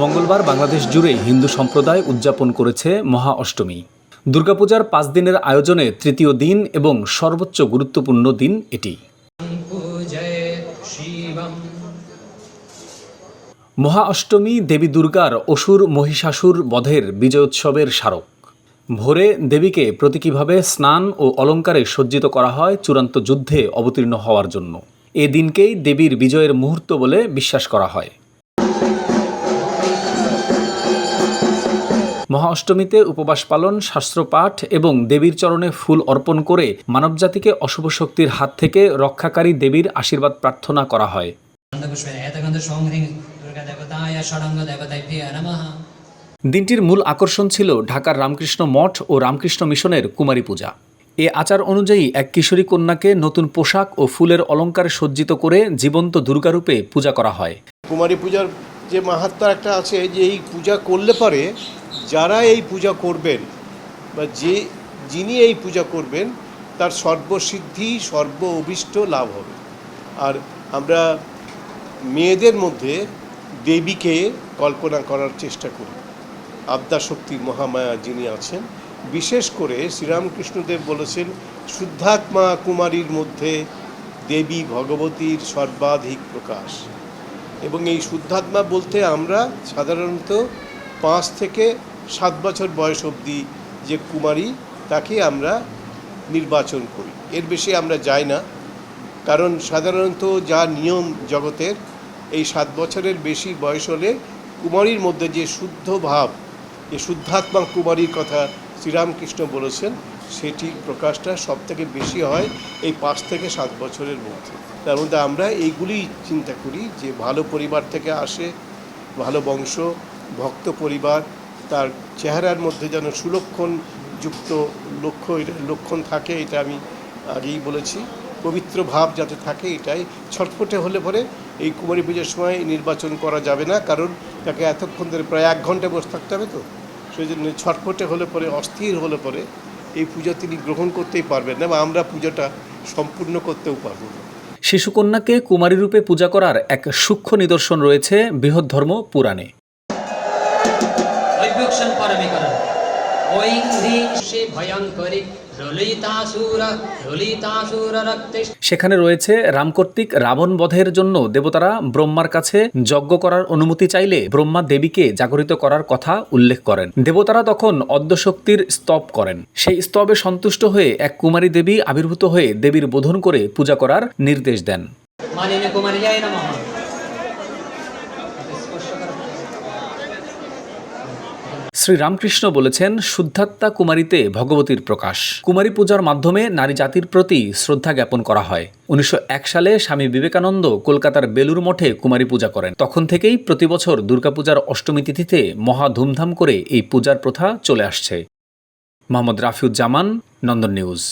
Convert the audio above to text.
মঙ্গলবার বাংলাদেশ জুড়ে হিন্দু সম্প্রদায় উদযাপন করেছে মহা অষ্টমী। দুর্গাপূজার পাঁচ দিনের আয়োজনে তৃতীয় দিন এবং সর্বোচ্চ গুরুত্বপূর্ণ দিন এটি। মহা অষ্টমী দেবী দুর্গার অসুর মহিষাসুর বধের বিজয়োৎসবের স্মারক। ভোরে দেবীকে প্রতীকীভাবে স্নান ও অলঙ্কারে সজ্জিত করা হয় চূড়ান্ত যুদ্ধে অবতীর্ণ হওয়ার জন্য। এ দিনকেই দেবীর বিজয়ের মুহূর্ত বলে বিশ্বাস করা হয়। মহা অষ্টমীতে উপবাস পালন, শাস্ত্রপাঠ এবং দেবীর চরণে ফুল অর্পণ করে মানবজাতিকে অশুভ শক্তির হাত থেকে রক্ষাকারী দেবীর আশীর্বাদ প্রার্থনা করা হয়। দিনটির মূল আকর্ষণ ছিল ঢাকার রামকৃষ্ণ মঠ ও রামকৃষ্ণ মিশনের কুমারী পূজা। এ আচার অনুযায়ী এক কিশোরী কন্যাকে নতুন পোশাক ও ফুলের অলঙ্কার সজ্জিত করে জীবন্ত দুর্গারূপে পূজা করা হয়। কুমারী পূজার যে মাহাত্মার একটা আছে যে এই পূজা করলে পারে যারা এই পূজা করবেন বা যে যিনি এই পূজা করবেন, তার সর্বসিদ্ধি, সর্ব অভিষ্ট লাভ হবে। আর আমরা মেয়েদের মধ্যে দেবীকে কল্পনা করার চেষ্টা করি। আদ্যাশক্তি মহামায়া যিনি আছেন, বিশেষ করে শ্রীরামকৃষ্ণদেব বলেছেন, শুদ্ধাত্মা কুমারীর মধ্যে দেবী ভগবতীর সর্বাধিক প্রকাশ। এবং এই শুদ্ধাত্মা বলতে আমরা সাধারণত পাঁচ থেকে সাত বছর বয়স অবধি যে কুমারী, তাকে আমরা নির্বাচন করি। এর বেশি আমরা যাই না। কারণ সাধারণত যা নিয়ম জগতের, এই সাত বছরের বেশি বয়স হলে কুমারীর মধ্যে যে শুদ্ধ ভাব, যে শুদ্ধাত্মা কুমারীর কথা শ্রীরামকৃষ্ণ বলেছেন সেটির প্রকাশটা সব থেকে বেশি হয় এই পাঁচ থেকে সাত বছরের মধ্যে। তার মধ্যে আমরা এইগুলি চিন্তা করি যে ভালো পরিবার থেকে আসে, ভালো বংশ, ভক্ত পরিবার তার চেহারার মধ্যে যেন সুলক্ষণ যুক্ত লক্ষ্য, লক্ষণ থাকে, এটা আমি আগেই বলেছি। পবিত্র ভাব যাতে থাকে, এটাই। ছটফটে হলে পরে এই কুমারী পুজোর সময় নির্বাচন করা যাবে না, কারণ তাকে এতক্ষণ ধরে প্রায় এক ঘণ্টা বসে থাকতে হবে তো। সেই জন্য ছটফটে হলে পরে, অস্থির হলে পরে এই পূজা তিনি গ্রহণ করতেই পারবেন না বা আমরা পুজোটা সম্পূর্ণ করতেও পারব না। শিশুকন্যাকে কুমারী রূপে পূজা করার এক সূক্ষ্ম নিদর্শন রয়েছে বৃহৎ ধর্ম পুরাণে। वैभक्षन् परमेकरन् ঐং ह्रीं श्री भयङ्करी ললিতাসুর ললিতাসুর রক্তে সেখানে রয়েছে রামকর্তিক রাবণ বধের জন্য দেবতারা ব্রহ্মার কাছে যজ্ঞ করার অনুমতি চাইলে ব্রহ্মা দেবীকে জাগরিত করার কথা উল্লেখ করেন দেবতারা তখন অদ্যশক্তির স্তব করেন সেই স্তবে সন্তুষ্ট হয়ে এক কুমারী দেবী আবির্ভূত হয়ে দেবীর বোধন করে পূজা করার নির্দেশ দেন মালিনী কুমারিয়ায় নমঃ শ্রী রামকৃষ্ণ বলেছেন, শুদ্ধাত্মা কুমারীতে ভগবতীর প্রকাশ। কুমারী পূজার মাধ্যমে নারী জাতির প্রতি শ্রদ্ধা জ্ঞাপন করা হয়। উনিশশো এক সালে স্বামী বিবেকানন্দ কলকাতার বেলুর মঠে কুমারী পূজা করেন। তখন থেকেই প্রতি বছর দুর্গাপূজার অষ্টমী তিথিতে মহা ধুমধাম করে এই পূজার প্রথা চলে আসছে। মোহাম্মদ রাফিউজ্জামান, নন্দন নিউজ।